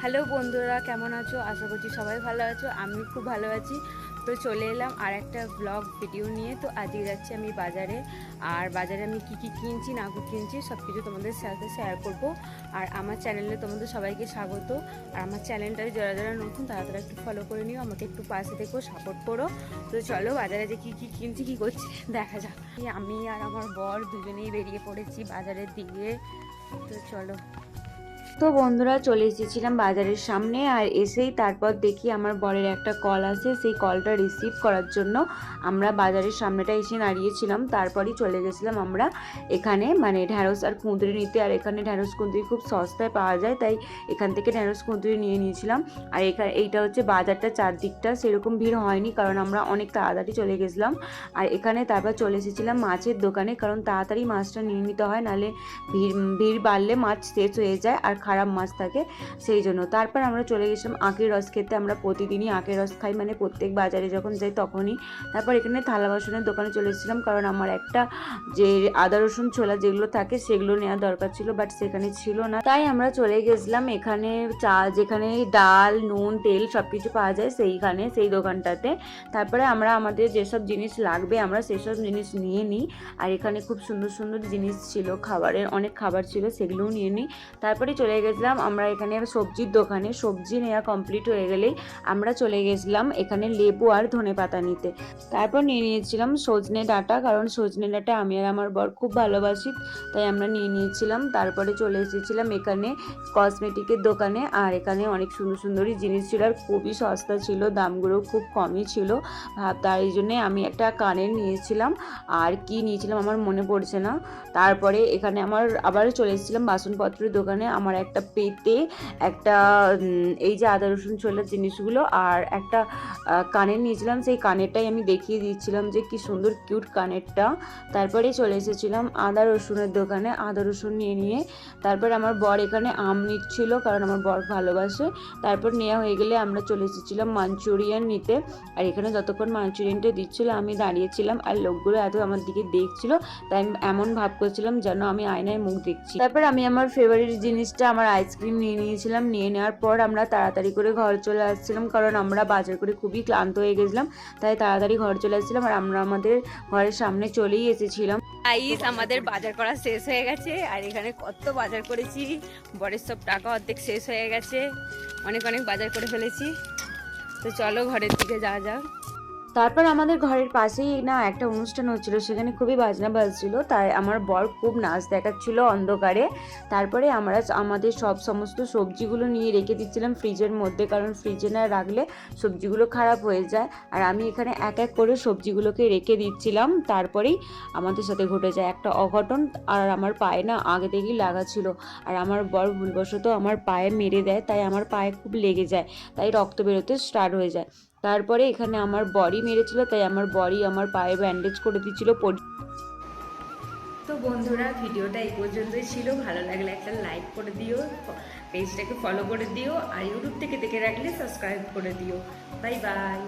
Hello বন্ধুরা, কেমন আছো? আশা করছি সবাই ভালো আছো আমি খুব ভালো আছি। তো চলে এলাম আর একটা ব্লগ ভিডিও নিয়ে। তো আজকে যাচ্ছি আমি বাজারে। আর বাজারে আমি কি কি কিনছি, না কিনছি সব কিছু তোমাদের সাথে শেয়ার করব। আর আমার চ্যানেলে তোমাদের সবাইকে স্বাগত। আর আমার চ্যানেলটায় যারা যারা নতুন, তারা তারা একটু ফলো করে নিও, আমাকে একটু পাশে দেখো সাপোর্ট করো। তো চলো বাজারে যে কী কী কিনছি, কী করছি, দেখা যাক। আমি আর আমার বর দুজনেই বেরিয়ে পড়েছি বাজারের দিকে। তো চলো। তো বন্ধুরা চলে এসেছিলাম বাজারের সামনে আর এসেই তারপর দেখি আমার বরের একটা কল আসে, সেই কলটা রিসিভ করার জন্য আমরা বাজারের সামনেটা এসে দাঁড়িয়েছিলাম, তারপরই চলে গেছিলাম আমরা এখানে মানে ঢ্যাঁড়স আর কুঁদরি নিতে। আর এখানে ঢ্যাঁড়স, কুঁদরি খুব সস্তায় পাওয়া যায়, তাই এখান থেকে ঢ্যাঁড়স, কুঁদরি নিয়ে নিয়েছিলাম। আর এখানে এইটা হচ্ছে বাজারটা চারদিকটা, সেরকম ভিড় হয়নি, কারণ আমরা অনেক তাড়াতাড়ি চলে গেছিলাম। আর এখানে তারপর চলে এসেছিলাম মাছের দোকানে, কারণ তাড়াতাড়ি মাছটা নিয়ে নিতে হয়, নাহলে ভিড় ভিড় বাড়লে মাছ শেষ হয়ে যায়। আর খারাপ মাছ থাকে, সেই জন্য। তারপর আমরা চলে গেছিলাম আখের রস খেতে। আমরা প্রতিদিনই আখের রস খাই মানে প্রত্যেক বাজারে যখন যাই তখনই। তারপর এখানে থালা বাসনের দোকানে চলে এসেছিলাম, কারণ আমার একটা যে আদা রসুন ছোলা যেগুলো থাকে, সেগুলো নেওয়া দরকার ছিল বাট সেখানে ছিল না। তাই আমরা চলে গেছিলাম এখানে চা, যেখানে ডাল, নুন, তেল সব কিছু পাওয়া যায় সেইখানে, সেই দোকানটাতে। তারপরে আমরা আমাদের যেসব জিনিস লাগবে, আমরা সেসব জিনিস নিয়ে নিই। আর এখানে খুব সুন্দর সুন্দর জিনিস ছিল, খাবারের অনেক খাবার ছিল, সেগুলোও নিয়ে নিই। তারপরে চলে গেছিলাম। আমরা এখানে সবজির দোকানে। সবজি নেওয়া কমপ্লিট হয়ে গেলেই আমরা চলে গেছিলাম এখানে লেবু আর ধনে পাতা নিতে। তারপর নিয়ে নিয়েছিলাম সজনে ডাঁটা, কারণ সজনে ডাঁটা আমি আর আমার বর খুব ভালোবাসি, তাই আমরা নিয়ে নিয়েছিলাম। তারপরে চলে এসেছিলাম এখানে কসমেটিকের দোকানে। আর এখানে অনেক সুন্দর সুন্দরই জিনিস ছিল আর খুবই সস্তা ছিল, দামগুলো খুব কমই ছিল। ভাব, তাই জন্যে আমি একটা কানের নিয়েছিলাম। আর কি নিয়েছিলাম আমার মনে পড়ছে না। তারপরে এখানে আমার আবার চলে এসেছিলাম বাসনপত্রের দোকানে। আমার একটা পেতে একটা এই যে আদা, রসুন ছোলার জিনিসগুলো আর একটা কানের নিয়েছিলাম। সেই কানেরটাই আমি দেখিয়ে দিচ্ছিলাম যে কি সুন্দর কিউট কানেরটা। তারপরে চলে এসেছিলাম আদা, রসুনের দোকানে আদা, রসুন নিয়ে নিয়ে। তারপর আমার বর এখানে আম নিচ্ছিল কারণ আমার বর ভালোবাসে। তারপর নেওয়া হয়ে গেলে আমরা চলে এসেছিলাম মাঞ্চুরিয়ান নিতে। আর এখানে যতক্ষণ মাঞ্চুরিয়ানটা দিচ্ছিল, আমি দাঁড়িয়েছিলাম আর লোকগুলো এত আমার দিকে দেখছিল। তাই এমন ভাব করছিলাম যেন আমি আয়নায় মুখ দেখছি। তারপর আমি আমার ফেভারিট জিনিসটা আমার আইসক্রিম নিয়ে নিয়েছিলাম, নিয়ে নেওয়ার পর আমরা তাড়াতাড়ি করে ঘর চলে আসছিলাম, কারণ আমরা বাজার করে খুবই ক্লান্ত হয়ে গেছিলাম, তাই তাড়াতাড়ি ঘর চলে আসছিলাম আর আমরা আমাদের ঘরের সামনে চলেই এসেছিলাম। আইস আমাদের বাজার করা শেষ হয়ে গেছে, আর এখানে কত বাজার করেছি, বরের সব টাকা অর্ধেক শেষ হয়ে গেছে, অনেক অনেক বাজার করে ফেলেছি। তো চলো ঘরের দিকে যাওয়া যাক। তারপর আমাদের ঘরের পাশেই না একটা অনুষ্ঠান হচ্ছিল, সেখানে খুবই বাজনা বাজছিল, তাই আমার বর খুব নাচ দেখাচ্ছিল অন্ধকারে। তারপরে আমরা আমাদের সব সমস্ত সবজিগুলো নিয়ে রেখে দিচ্ছিলাম ফ্রিজের মধ্যে, কারণ ফ্রিজে না রাখলে সবজিগুলো খারাপ হয়ে যায়। আর আমি এখানে এক এক করে সবজিগুলোকে রেখে দিচ্ছিলাম, তারপরেই আমাদের সাথে ঘটে যায় একটা অঘটন, আর আমার পায়ে না আগে থেকেই লাগা ছিল। আর আমার বর ভুলবশত আমার পায়ে মেরে দেয়, তাই আমার পায়ে খুব লেগে যায়, তাই রক্ত বেরোতে স্টার্ট হয়ে যায়। তারপরে এখানে আমার বডি মেরেছিল, তাই আমার বডি আমার পায়ে ব্যান্ডেজ করে দিচ্ছিল তো বন্ধুরা, ভিডিওটা এই পর্যন্তই ছিল। ভালো লাগলে একটা লাইক করে দিও পেজটাকে ফলো করে দিও, আর ইউটিউব থেকে দেখে রাখলে সাবস্ক্রাইব করে দিও। Bye bye